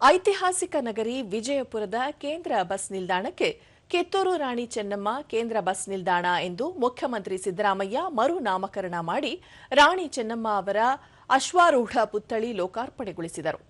ಐತಿಹಾಸಿಕ ನಗರಿ ವಿಜಯಪುರದ ಕೇಂದ್ರ ಬಸ್ ನಿಲ್ದಾಣಕ್ಕೆ ಕಿತ್ತೂರು ರಾಣಿ ಚೆನ್ನಮ್ಮ ಕೇಂದ್ರ ಬಸ್ ನಿಲ್ದಾಣ ಎಂದು ಮುಖ್ಯಮಂತ್ರಿ ಸಿದ್ದರಾಮಯ್ಯ ಮರು ನಾಮಕರಣ ಮಾಡಿ ರಾಣಿ ಚೆನ್ನಮ್ಮ ಅವರ ಅಶ್ವಾರೂಢ ಪುತ್ಥಳಿ ಲೋಕಾರ್ಪಣೆಗೊಳಿಸಿದರು.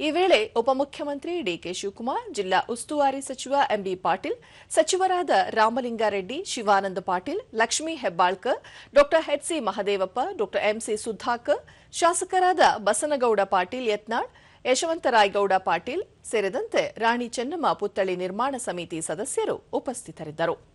ಈ ವೇಳೆ ಉಪಮುಖ್ಯಮಂತ್ರಿ ಡಿಕೆ ಶಿವಕುಮಾರ್, ಜಿಲ್ಲಾ ಉಸ್ತುವಾರಿ ಸಚಿವ ಎಂಬಿ ಪಾಟೀಲ್, ಸಚಿವರಾದ ರಾಮಲಿಂಗಾರೆಡ್ಡಿ, ಶಿವಾನಂದ ಪಾಟೀಲ್, ಲಕ್ಷ್ಮೀ ಹೆಬ್ಬಾಳ್ಕರ್ ಡಾ ಎಚ್ಸಿ ಮಹದೇವಪ್ಪ ಡಾ ಎಂಸಿ ಸುಧಾಕರ್, ಶಾಸಕರಾದ ಬಸನಗೌಡ ಪಾಟೀಲ್ ಯತ್ನಾಳ್ ಯಶವಂತರಾಯಗೌಡ ಪಾಟೀಲ್ ಸೇರಿದಂತೆ ರಾಣಿ ಚೆನ್ನಮ್ಮ ಪುತ್ಥಳಿ ನಿರ್ಮಾಣ ಸಮಿತಿ ಸದಸ್ಯರು ಉಪಸ್ಥಿತರಿದ್ದರು.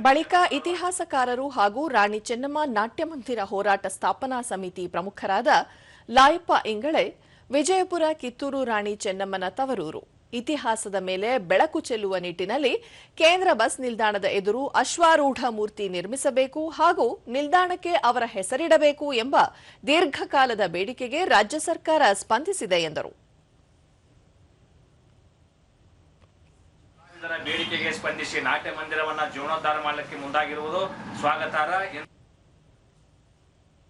ಬಳಿಕ ಇತಿಹಾಸಕಾರರು ಹಾಗೂ ರಾಣಿ ಚೆನ್ನಮ್ಮ ನಾಟ್ಯ ಮಂದಿರ ಹೋರಾಟ ಸ್ಥಾಪನಾ ಸಮಿತಿ ಪ್ರಮುಖರಾದ ಲಾಯಪ್ಪ ಇಂಗಳೆ, ವಿಜಯಪುರ ಕಿತ್ತೂರು ರಾಣಿ ಚೆನ್ನಮ್ಮನ ತವರೂರು. ಇತಿಹಾಸದ ಮೇಲೆ ಬೆಳಕು ಚೆಲ್ಲುವ ನಿಟ್ಟಿನಲ್ಲಿ ಕೇಂದ್ರ ಬಸ್ ನಿಲ್ದಾಣದ ಎದುರು ಅಶ್ವಾರೂಢ ಮೂರ್ತಿ ನಿರ್ಮಿಸಬೇಕು ಹಾಗೂ ನಿಲ್ದಾಣಕ್ಕೆ ಅವರ ಹೆಸರಿಡಬೇಕು ಎಂಬ ದೀರ್ಘಕಾಲದ ಬೇಡಿಕೆಗೆ ರಾಜ್ಯ ಸರ್ಕಾರ ಸ್ಪಂದಿಸಿದೆ ಎಂದರು. ಬೇಡಿಕೆಗೆ ಸ್ಪಂದಿಸಿ ನಾಟ್ಯ ಮಂದಿರವನ್ನ ಜೀರ್ಣೋದ್ಧಾರ ಮಾಡಲಿಕ್ಕೆ ಮುಂದಾಗಿರುವುದು ಸ್ವಾಗತಾರ್ಹ